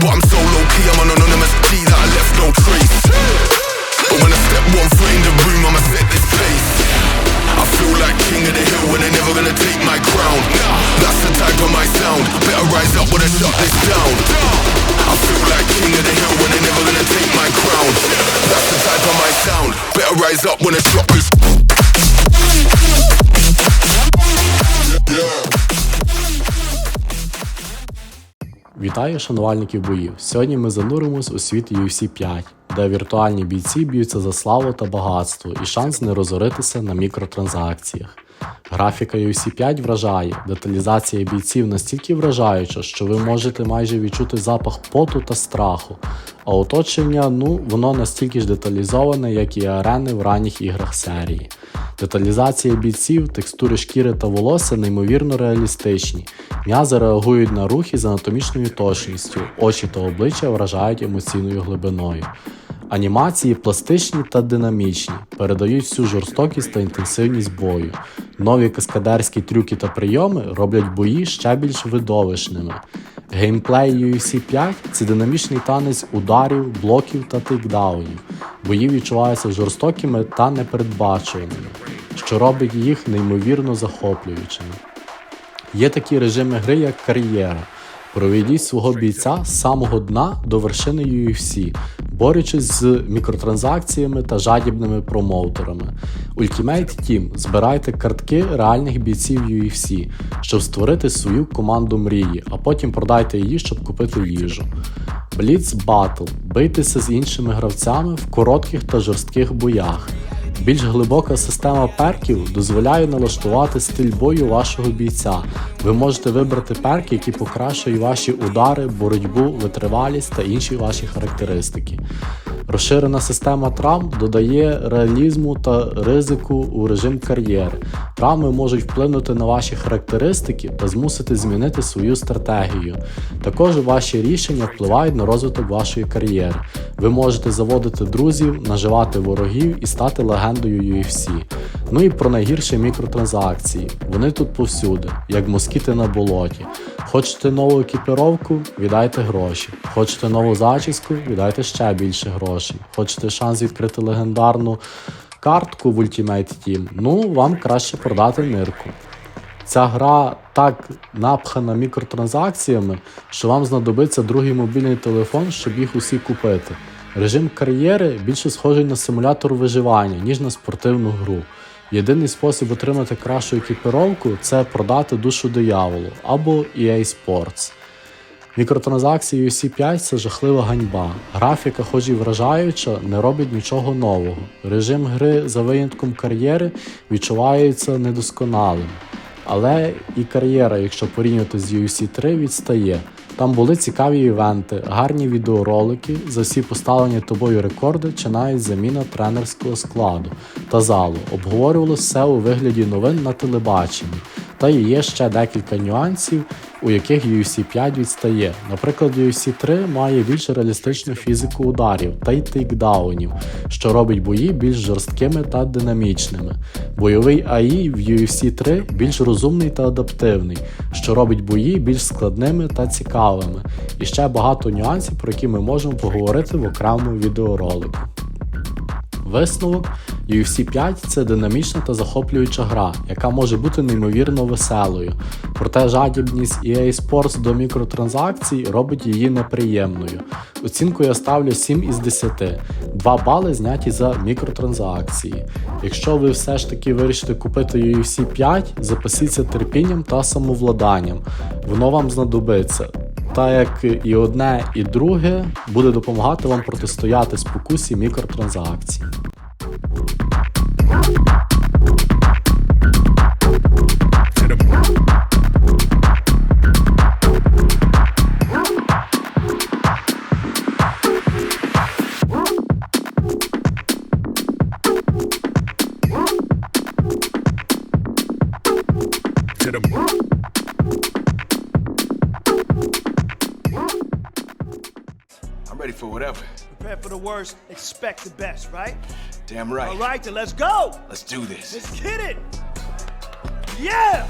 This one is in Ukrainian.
But I'm so low key, I'm an anonymous G that I left no trace. But when I step one foot in the room, I'ma set this pace. I feel like king of the hill when they're never gonna take my crown. That's the type of my sound. Better rise up when I shut this down. I feel like king of the hill when they're never gonna take my crown. That's the type of my sound. Better rise up when I shut this. Вітаю шанувальників боїв! Сьогодні ми зануримось у світ UFC 5, де віртуальні бійці б'ються за славу та багатство і шанс не розоритися на мікротранзакціях. Графіка UFC 5 вражає, деталізація бійців настільки вражаюча, що ви можете майже відчути запах поту та страху, а оточення, ну, воно настільки ж деталізоване, як і арени в ранніх іграх серії. Деталізація бійців, текстури шкіри та волосся неймовірно реалістичні. М'язи реагують на рухи з анатомічною точністю, очі та обличчя вражають емоційною глибиною. Анімації пластичні та динамічні, передають всю жорстокість та інтенсивність бою. Нові каскадерські трюки та прийоми роблять бої ще більш видовищними. Геймплей UFC 5 це динамічний танець ударів, блоків та тейкдаунів. Бої відчуваються жорстокими та непередбачуваними, що робить їх неймовірно захоплюючими. Є такі режими гри, як кар'єра. Проведіть свого бійця з самого дна до вершини UFC, борючись з мікротранзакціями та жадібними промоутерами. Ultimate Team збирайте картки реальних бійців UFC, щоб створити свою команду мрії, а потім продайте її, щоб купити їжу. Blitz Battle бийтеся з іншими гравцями в коротких та жорстких боях. Більш глибока система перків дозволяє налаштувати стиль бою вашого бійця. Ви можете вибрати перки, які покращують ваші удари, боротьбу, витривалість та інші ваші характеристики. Розширена система травм додає реалізму та ризику у режим кар'єри. Травми можуть вплинути на ваші характеристики та змусити змінити свою стратегію. Також ваші рішення впливають на розвиток вашої кар'єри. Ви можете заводити друзів, наживати ворогів і стати легендою UFC. Ну і про найгірші мікротранзакції. Вони тут повсюди, як москіти на болоті. Хочете нову екіпіровку? Віддайте гроші. Хочете нову зачіску? Віддайте ще більше грошей. Хочете шанс відкрити легендарну картку в Ultimate Team? Ну, вам краще продати нирку. Ця гра так напхана мікротранзакціями, що вам знадобиться другий мобільний телефон, щоб їх усі купити. Режим кар'єри більше схожий на симулятор виживання, ніж на спортивну гру. Єдиний спосіб отримати кращу екіпіровку це продати душу дияволу або EA Sports. Мікротранзакції UFC 5 це жахлива ганьба. Графіка, хоч і вражаюча, не робить нічого нового. Режим гри за винятком кар'єри відчувається недосконалим. Але і кар'єра, якщо порівнювати з UFC 3, відстає. Там були цікаві івенти, гарні відеоролики, за всі поставлені тобою рекорди чи навіть заміна тренерського складу та залу. Обговорювалося все у вигляді новин на телебаченні. Та і є ще декілька нюансів, у яких UFC 5 відстає. Наприклад, UFC 3 має більш реалістичну фізику ударів та й тейкдаунів, що робить бої більш жорсткими та динамічними. Бойовий АІ в UFC 3 більш розумний та адаптивний, що робить бої більш складними та цікавими. І ще багато нюансів, про які ми можемо поговорити в окремому відеоролику. Висновок UFC 5 це динамічна та захоплююча гра, яка може бути неймовірно веселою. Проте жадібність EA Sports до мікротранзакцій робить її неприємною. Оцінку я ставлю 7 із 10, 2 бали зняті за мікротранзакції. Якщо ви все ж таки вирішите купити UFC 5, запасіться терпінням та самовладанням. Воно вам знадобиться. Та як і одне, і друге буде допомагати вам протистояти спокусі мікротранзакцій. To the ready for whatever. Prepare for the worst, expect the best, right? Damn right. All right, then let's go. Let's do this. Let's get it. Yeah.